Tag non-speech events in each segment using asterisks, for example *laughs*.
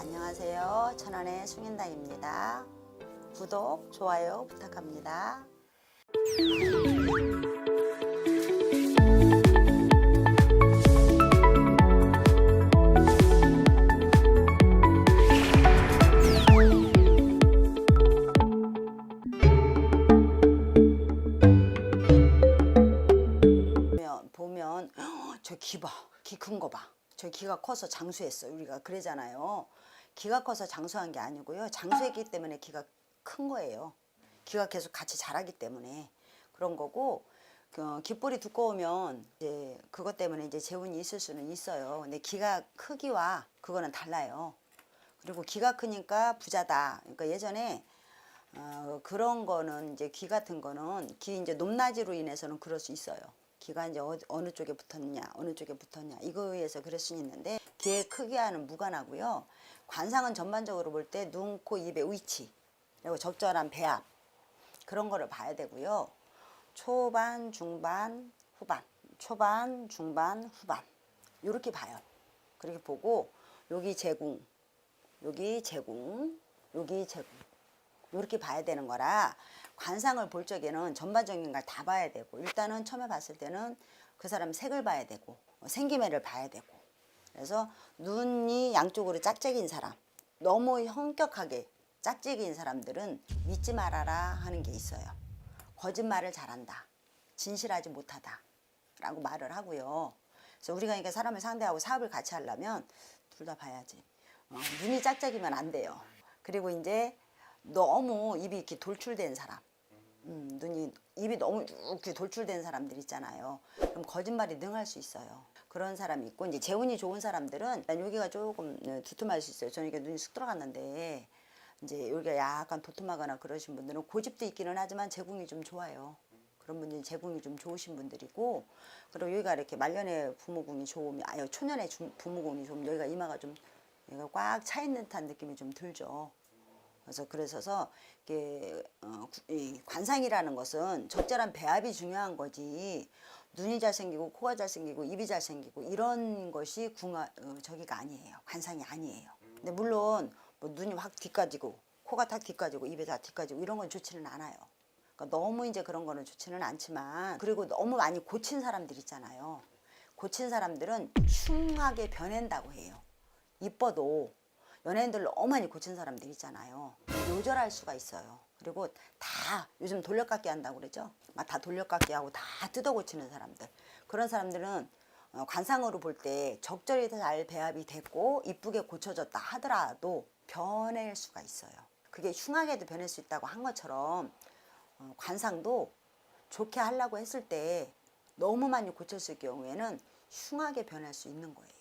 안녕하세요. 천안의 숭인당입니다. 구독, 좋아요 부탁합니다. 보면, 보면 저기 봐. 기큰거 봐. 저 기가 커서 장수했어. 우리가 그러잖아요. 기가 커서 장수한 게 아니고요. 장수했기 때문에 기가 큰 거예요. 기가 계속 같이 자라기 때문에 그런 거고 그 깃볼이 두꺼우면 이제 그것 때문에 이제 재운이 있을 수는 있어요. 근데 기가 크기와 그거는 달라요. 그리고 기가 크니까 부자다. 그러니까 예전에 어, 그런 거는 이제 귀 같은 거는 귀 이제 높낮이로 인해서는 그럴 수 있어요. 귀가 이제 어, 어느 쪽에 붙었냐, 어느 쪽에 붙었냐 이거에 의해서 그럴 수 있는데 귀의 크기와는 무관하고요. 관상은 전반적으로 볼 때 눈, 코, 입의 위치 그리고 적절한 배합 그런 거를 봐야 되고요. 초반, 중반, 후반, 초반, 중반, 후반 이렇게 봐요. 그렇게 보고 여기 제궁, 여기 제궁, 여기 제궁 이렇게 봐야 되는 거라 관상을 볼 적에는 전반적인 걸 다 봐야 되고 일단은 처음에 봤을 때는 그 사람 색을 봐야 되고 어, 생기매를 봐야 되고. 그래서 눈이 양쪽으로 짝짝인 사람 너무 현격하게 짝짝인 사람들은 믿지 말아라 하는 게 있어요. 거짓말을 잘한다 진실하지 못하다 라고 말을 하고요. 그래서 우리가 그러니까 사람을 상대하고 사업을 같이 하려면 둘 다 봐야지. 어, 눈이 짝짝이면 안 돼요. 그리고 이제 너무 입이 이렇게 돌출된 사람, 음, 눈이 입이 너무 이렇게 돌출된 사람들 있잖아요. 그럼 거짓말이 능할 수 있어요. 그런 사람이 있고 이제 재운이 좋은 사람들은 난 여기가 조금 네, 두툼할 수 있어요. 저는 이게 눈이 쑥 들어갔는데 이제 여기가 약간 도톰하거나 그러신 분들은 고집도 있기는 하지만 재궁이 좀 좋아요. 그런 분들이 재궁이 좀 좋으신 분들이고 그리고 여기가 이렇게 말년에 부모궁이 좋으면 아유 초년에 주- 부모궁이 좋으면 여기가 이마가 좀 여기가 꽉 차 있는 듯한 느낌이 좀 들죠. 그래서 그래서서 이게 어, 구- 이 관상이라는 것은 적절한 배합이 중요한 거지. 눈이 잘생기고 코가 잘생기고 입이 잘생기고 이런 것이 궁화 어, 저기가 아니에요. 관상이 아니에요. 근데 물론 뭐 눈이 확 뒤까지고 코가 탁 뒤까지고 입이 다 뒤까지고 이런 건 좋지는 않아요. 그러니까 너무 이제 그런 거는 좋지는 않지만 그리고 너무 많이 고친 사람들 있잖아요. 고친 사람들은 흉하게 변한다고 해요. 이뻐도 연예인들 너무 많이 고친 사람들 있잖아요. 요절할 수가 있어요. 그리고 다 요즘 돌려깎기 한다고 그러죠. 막 다 돌려깎기 하고 다 뜯어 고치는 사람들. 그런 사람들은 어, 관상으로 볼 때 적절히 잘 배합이 됐고 이쁘게 고쳐졌다 하더라도 변할 수가 있어요. 그게 흉하게도 변할 수 있다고 한 것처럼 어, 관상도 좋게 하려고 했을 때 너무 많이 고쳤을 경우에는 흉하게 변할 수 있는 거예요.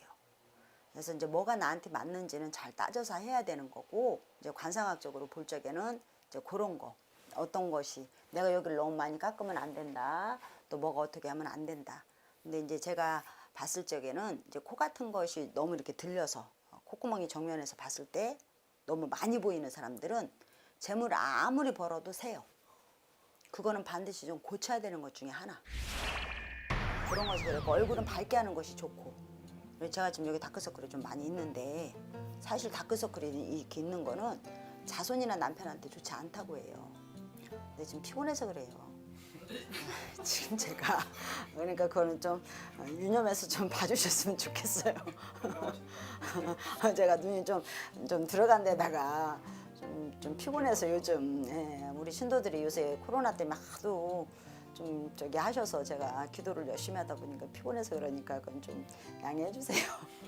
그래서 이제 뭐가 나한테 맞는지는 잘 따져서 해야 되는 거고 이제 관상학적으로 볼 적에는 이제 그런 거. 어떤 것이? 내가 여기를 너무 많이 깎으면 안 된다. 또 뭐가 어떻게 하면 안 된다. 근데 이제 제가 봤을 적에는 이제 코 같은 것이 너무 이렇게 들려서 콧구멍이 정면에서 봤을 때 너무 많이 보이는 사람들은 재물 아무리 벌어도 세요. 그거는 반드시 좀 고쳐야 되는 것 중에 하나. 그런 것이 그렇고 얼굴은 밝게 하는 것이 좋고 제가 지금 여기 다크서클이 좀 많이 있는데 사실 다크서클이 이렇게 있는 거는 자손이나 남편한테 좋지 않다고 해요. 근데 지금 피곤해서 그래요. *laughs* 지금 제가 그러니까 그거는 좀 유념해서 좀 봐주셨으면 좋겠어요. *laughs* 제가 눈이 좀 좀 들어간 데다가 좀, 좀 피곤해서 요즘 예, 우리 신도들이 요새 코로나 때문에 하도 좀 저기 하셔서 제가 기도를 열심히 하다 보니까 피곤해서 그러니까 그건 좀 양해해 주세요. *laughs*